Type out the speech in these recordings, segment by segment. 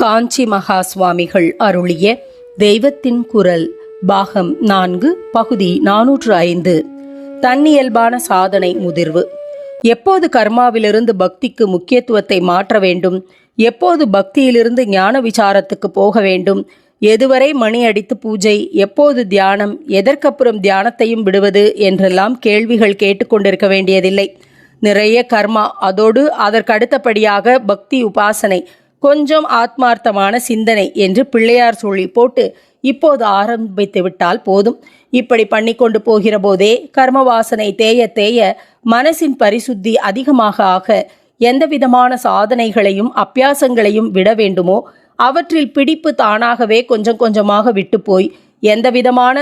காஞ்சி மகா சுவாமிகள் அருளிய தெய்வத்தின் குரல் பாகம் நான்கு பகுதி நானூற்று ஐந்து. தன்னியல்பான சாதனை முதிர்வு. எப்போது கர்மாவிலிருந்து பக்திக்கு முக்கியத்துவத்தை மாற்ற வேண்டும்? எப்போது பக்தியிலிருந்து ஞான விசாரத்துக்கு போக வேண்டும்? எதுவரை மணி அடித்து பூஜை? எப்போது தியானம்? எதற்கப்புறம் தியானத்தையும் விடுவது? என்றெல்லாம் கேள்விகள் கேட்டுக்கொண்டிருக்க வேண்டியதில்லை. நிறைய கர்மா அதோடு அதற்கடுத்தபடியாக பக்தி உபாசனை கொஞ்சம் ஆத்மார்த்தமான சிந்தனை என்று பிள்ளையார் சொல்லி போட்டு இப்போது ஆரம்பித்து விட்டால் போதும். இப்படி பண்ணிக்கொண்டு போகிற போதே கர்ம வாசனை தேய தேய மனசின் பரிசுத்தி அதிகமாக ஆக எந்த விதமான சாதனைகளையும் அப்பியாசங்களையும் விட வேண்டுமோ அவற்றில் பிடிப்பு தானாகவே கொஞ்சம் கொஞ்சமாக விட்டு போய் எந்த விதமான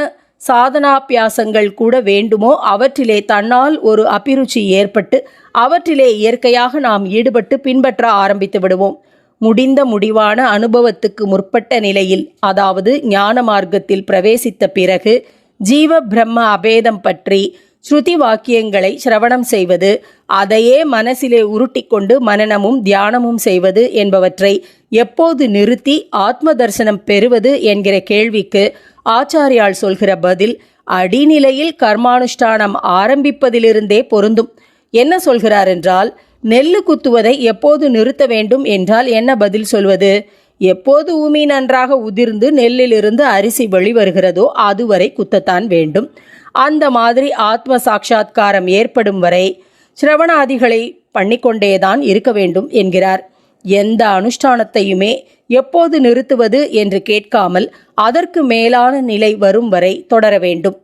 சாதனாபியாசங்கள் கூட வேண்டுமோ அவற்றிலே தன்னால் ஒரு அபிருச்சி ஏற்பட்டு அவற்றிலே இயற்கையாக நாம் ஈடுபட்டு பின்பற்ற ஆரம்பித்து விடுவோம். முடிந்த முடிவான அனுபவத்துக்கு முற்பட்ட நிலையில் அதாவது ஞான மார்க்கத்தில் பிரவேசித்த பிறகு ஜீவ பிரம்ம அபேதம் பற்றி ஸ்ருதி வாக்கியங்களை சிரவணம் செய்வது அதையே மனசிலே உருட்டிக்கொண்டு மனநமும் தியானமும் செய்வது என்பவற்றை எப்போது நிறுத்தி ஆத்ம தரிசனம் பெறுவது என்கிற கேள்விக்கு ஆச்சாரியால் சொல்கிற பதில் அடிநிலையில் கர்மானுஷ்டானம் ஆரம்பிப்பதிலிருந்தே பொருந்தும். என்ன சொல்கிறார் என்றால் நெல்லு குத்துவதை எப்போது நிறுத்த வேண்டும் என்றால் என்ன பதில் சொல்வது? எப்போது ஊமி நன்றாக உதிர்ந்து நெல்லிலிருந்து அரிசி வெளிவருகிறதோ அதுவரை குத்தத்தான் வேண்டும். அந்த மாதிரி ஆத்ம சாட்சா்காரம் ஏற்படும் வரை சிரவணாதிகளை பண்ணிக்கொண்டேதான் இருக்க வேண்டும் என்கிறார். எந்த அனுஷ்டானத்தையுமே எப்போது நிறுத்துவது என்று கேட்காமல் அதற்கு மேலான நிலை வரும் வரை தொடர வேண்டும்.